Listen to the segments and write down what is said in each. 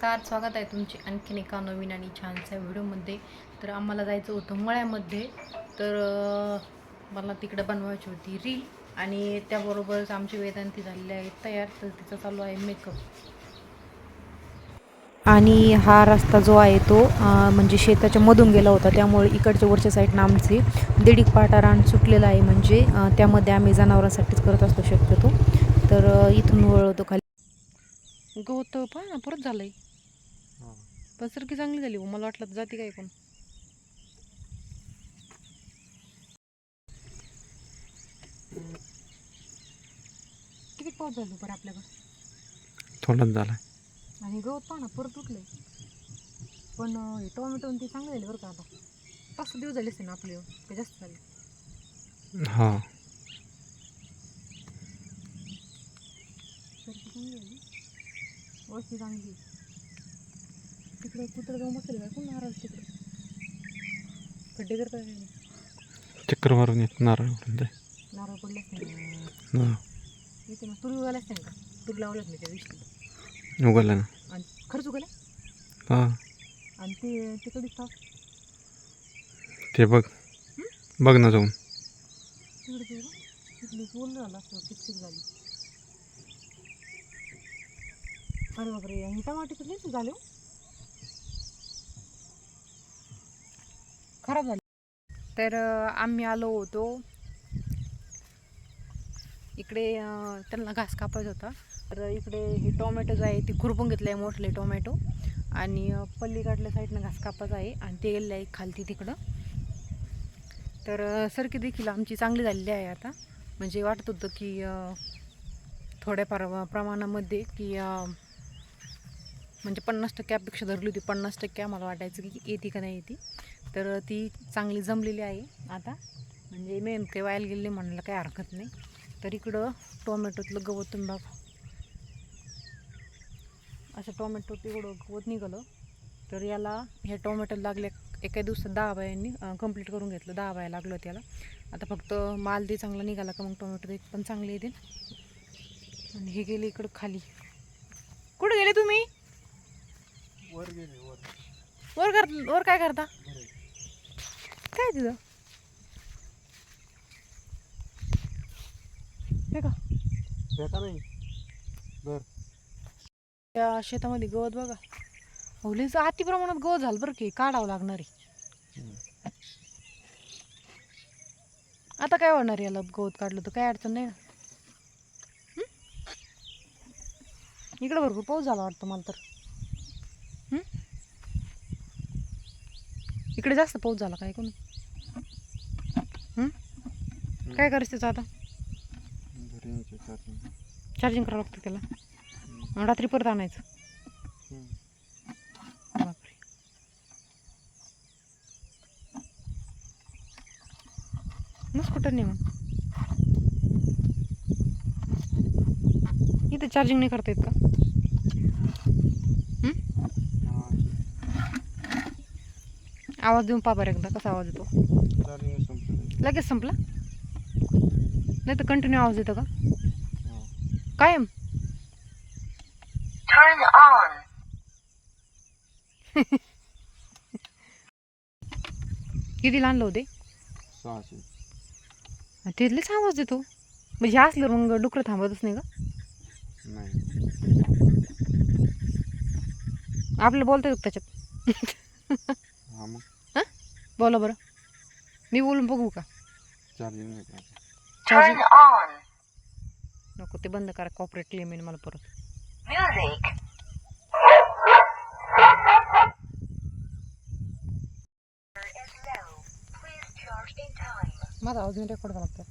नमस्कार स्वागत आहे तुमचे आणखीन एका नवीन आणि छानशा व्हिडिओमध्ये. तर आम्हाला जायचं होतं मळ्यामध्ये. तर मला तिकडं बनवायची होती रील आणि त्याबरोबरच आमची वेदांती झालेली आहे तयार. तर तिचं चालू आहे मेकअप आणि हा रस्ता जो आहे तो म्हणजे शेताच्या मधून गेला होता. त्यामुळे इकडच्या वरच्या साईडनं आमचे दीड पाटा रान सुटलेलं आहे. म्हणजे त्यामध्ये आम्ही जनावरांसाठीच करत असतो शक्यतो. तर इथून वळवतो खाली. गवत पहा ना परत आहे पसरकी चांगली झाली. मला वाटलं तर जाते काय कोण किती पाऊस झालो बरं आपल्याकडं? थोडाच झाला. आणि गवत पहा ना परत उठलंय. पण हे टोमॅटो ते चांगले झाले बरं का आता. पाच दिवस झाले असते ना आपले ते जास्त झाले. हा. चांगली झाली. वस्ती चांगली. तिकडे कुत्र जाऊन बसले काय कोण नाराज तिकडे खड्डे करता काय नाही? चक्कर मारून येत नारळ नारळ पडले असते हा. इथे मग तुरी उगायला असते का? तुरी लावल्यात मी त्या दिवशी. उगवलं ना. आणि खर्च उगाला हा. आणि ते तिकडे ताप ते बघ. बघ ना जाऊन. तिकडे ते तिकडे बोललं झालं असं चिकचिक झाली. अरे बापरे आणि टमाटे तर लयच झाले हो. खराब झाली. तर आम्ही आलो होतो. इकडे त्यांना घास कापायचा होता. तर इकडे हे टोमॅटो जो आहे ते खुरपून घेतलं आहे मोठले टोमॅटो. आणि पल्लीकडल्या साईडनं घास कापायचा आहे. आणि ते गेलेलं आहे खालती तिकडं. तर सरकी देखील आमची चांगली झालेली आहे आता. म्हणजे वाटत होतं की थोड्याफार थोड्या प्रमाणामध्ये की म्हणजे पन्नास टक्क्यापेक्षा अपेक्षा धरली होती. पन्नास टक्के आम्हाला वाटायचं की येते का नाही येते. तर ती चांगली जमलेली आहे आता. म्हणजे मेन काही वायाला गेले म्हणायला काही हरकत नाही. तर इकडं टोमॅटोतलं गवत तुम्ही असं टोमॅटो तिकडं गवत निघालं. तर याला ह्या टोमॅटो लागल्या एका दिवसात दहा बायांनी कंप्लीट करून घेतलं. दहा बाया लागलं त्याला आता फक्त माल ते चांगला निघाला का मग टोमॅटो ते पण चांगले येतील. आणि हे गेले इकडं खाली. कुठं गेले तुम्ही? वर गेले वर. वर कर वर काय करता? काय तिथं? नाही. बर. त्या शेतामध्ये गवत बघा. अवलेच अति प्रमाणात गवत झालं बरं की काढावं लागणार आहे. आता काय होणार याला गवत काढलं तर? काय अडचण नाही ना? इकडं भरपूर पाऊस झाला वाटतं मला तर. इकडे जास्त पाऊस झाला काय कोण? काय करायचं त्याचं आता? चार्जिंग करावं लागतं त्याला. रात्री परत आणायचं. बापरे. मग कुठं नाही मग इथं चार्जिंग नाही करता येत का हं? आवाज देऊन पा बरं एकदा कसा आवाज येतो. लगेच संपला? नाही तर कंटिन्यू आवाज येतो का? कायम. Turn on. किती आणलं होते तिथलेच आवाज येतो म्हणजे असलं मग डुकरं थांबतच नाही का? नाही. आपल्याला बोलता येतं त्याच्यात. हा मग. बोला बरं. मी बोलून बघू का? Charging charging Turn on. नको ते बंद करा कॉपरेट क्लेम येईल मला परत. माझा आवाज नाही रेकॉर्ड झाला लागतो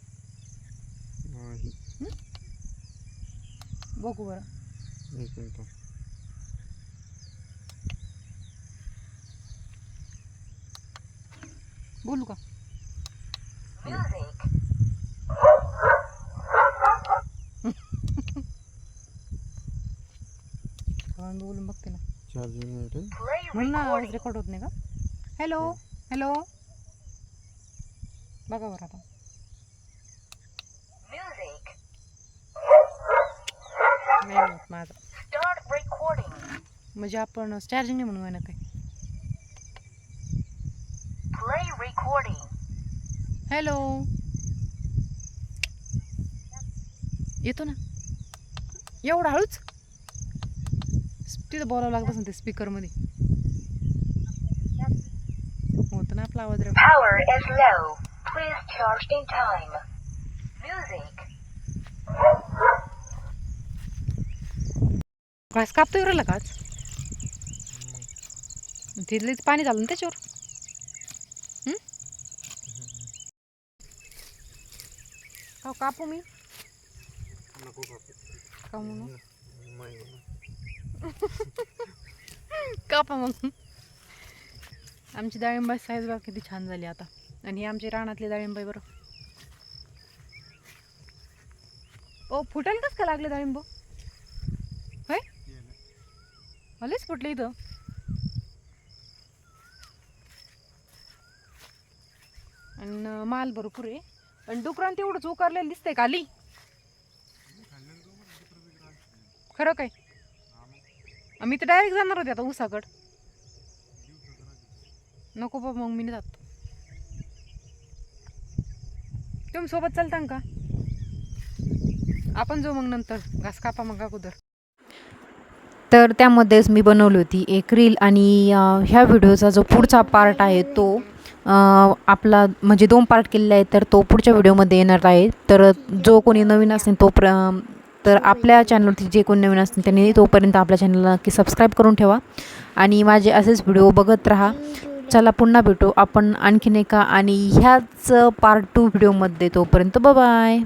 नाही. बघू बरं एक मिनिट बोलू का? बोलून बघते ना. म्हणून ना आवाज. रेकॉर्ड होत नाही का? हॅलो हॅलो बघा बरं आता. नाही होत माझं. म्हणजे आपण चार्जिंग नाही म्हणून ना काय Play recording. हॅलो येतो ना एवढा हळूच तिथं बोलावं लागत असेल ते स्पीकरमध्ये होतं ना आपला आवाज Power is low. Please charge in time. Music. घास कापतोय राहिला का आज तिथलेच पाणी झालं ना त्याच्यावर हं? का कापू मी नको कापू. कापा मग आमची डाळिंबाची साईज बघ किती छान झाली आता. आणि ही आमची रानातली डाळिंब आहे बरं. ओ फुटेल कस का लागले डाळिंब? होय? आलेच फुटले इथं. आणि माल भरपूर आहे. आणि डुकरान तेवढंच उकारलेलं दिसतंय खाली. खरं काय? मी तर डायरेक्ट जाणार होते आता उसाकड नको बाबा मग मी नाही जात. तुम्ही सोबत चालता का? आपण जाऊ मग नंतर. घास कापा मग अगोदर. तर त्यामध्येच मी बनवली होती एक रील आणि ह्या व्हिडिओचा जो पुढचा पार्ट आहे तो आपला म्हणजे दोन पार्ट केलेले आहेत तर तो पुढच्या व्हिडिओमध्ये येणार आहे. तर जो कोणी नवीन असेल तो प्र तर आपल्या चॅनलवरती जे कोणी नवीन असतील त्यांनी तोपर्यंत आपल्या चॅनलला नक्की सबस्क्राईब करून ठेवा. आणि माझे असेच व्हिडिओ बघत राहा. चला पुन्हा भेटू आपण आणखीन एका आणि ह्याच पार्ट टू व्हिडिओमध्ये तोपर्यंत बाय